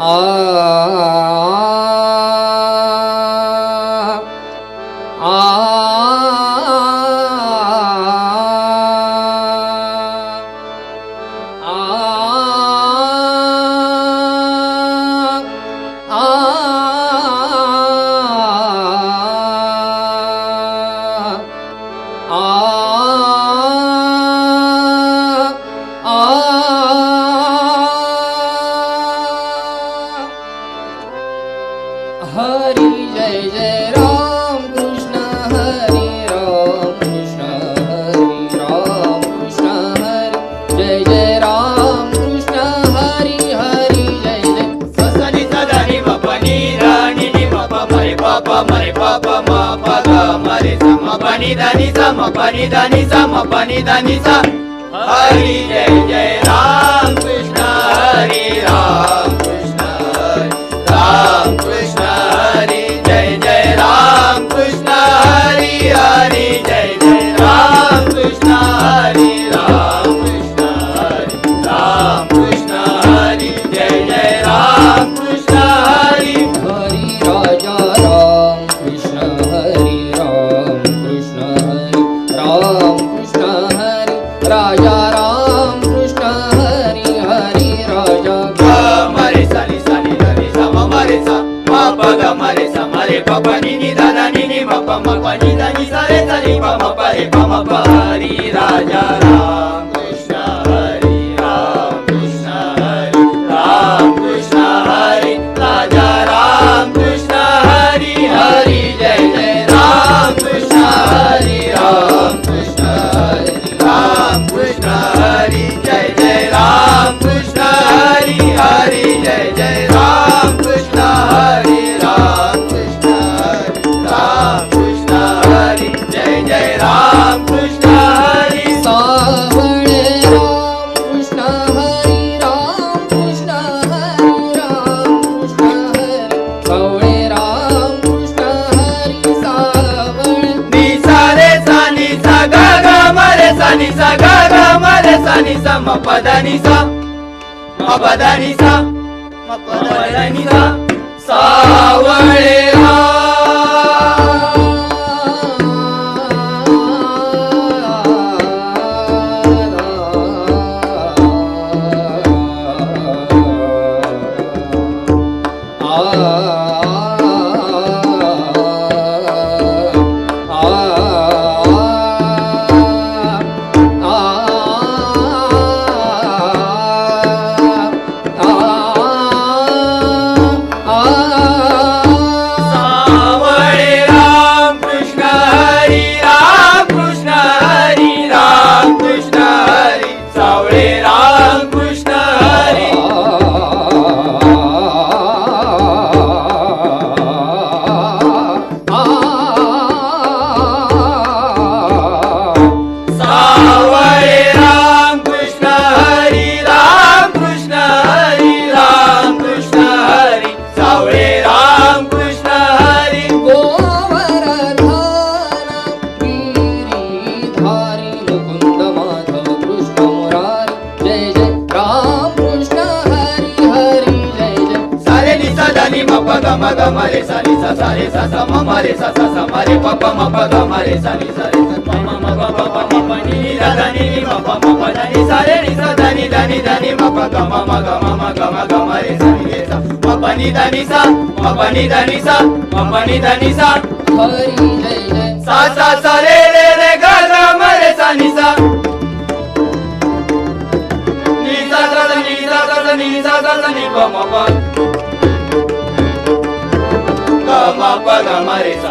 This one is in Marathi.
आ हरी जय जय Ram Krishna Hari Ram Papa, pa pa ni ni da da ni ni ma pa ma pa ni da ni sa re ni pa ma pa re pa ma सा निसा ग ग म रे सा निसा ग ग म रे सा निसा म प ध नि सा म प ध प ग म ग म रे सा नि सा सा म म रे सा सा सा म रे प प म प ग म रे सा रे सा म म प प म प नि नि धा धा नि नि म प म प धा नि सा रे नि सा धा नि धा नि धा नि म प ग म म ग म म ग म ग म रे सा नि रे सा म प नि धा नि सा म प नि धा नि सा म प नि धा नि सा हरी जय जय सा सा सा रे रे रे ग ग म रे सा नि सा नि सा सा नि सा सा नि सा सा नि प म प ग म प ग म रे सा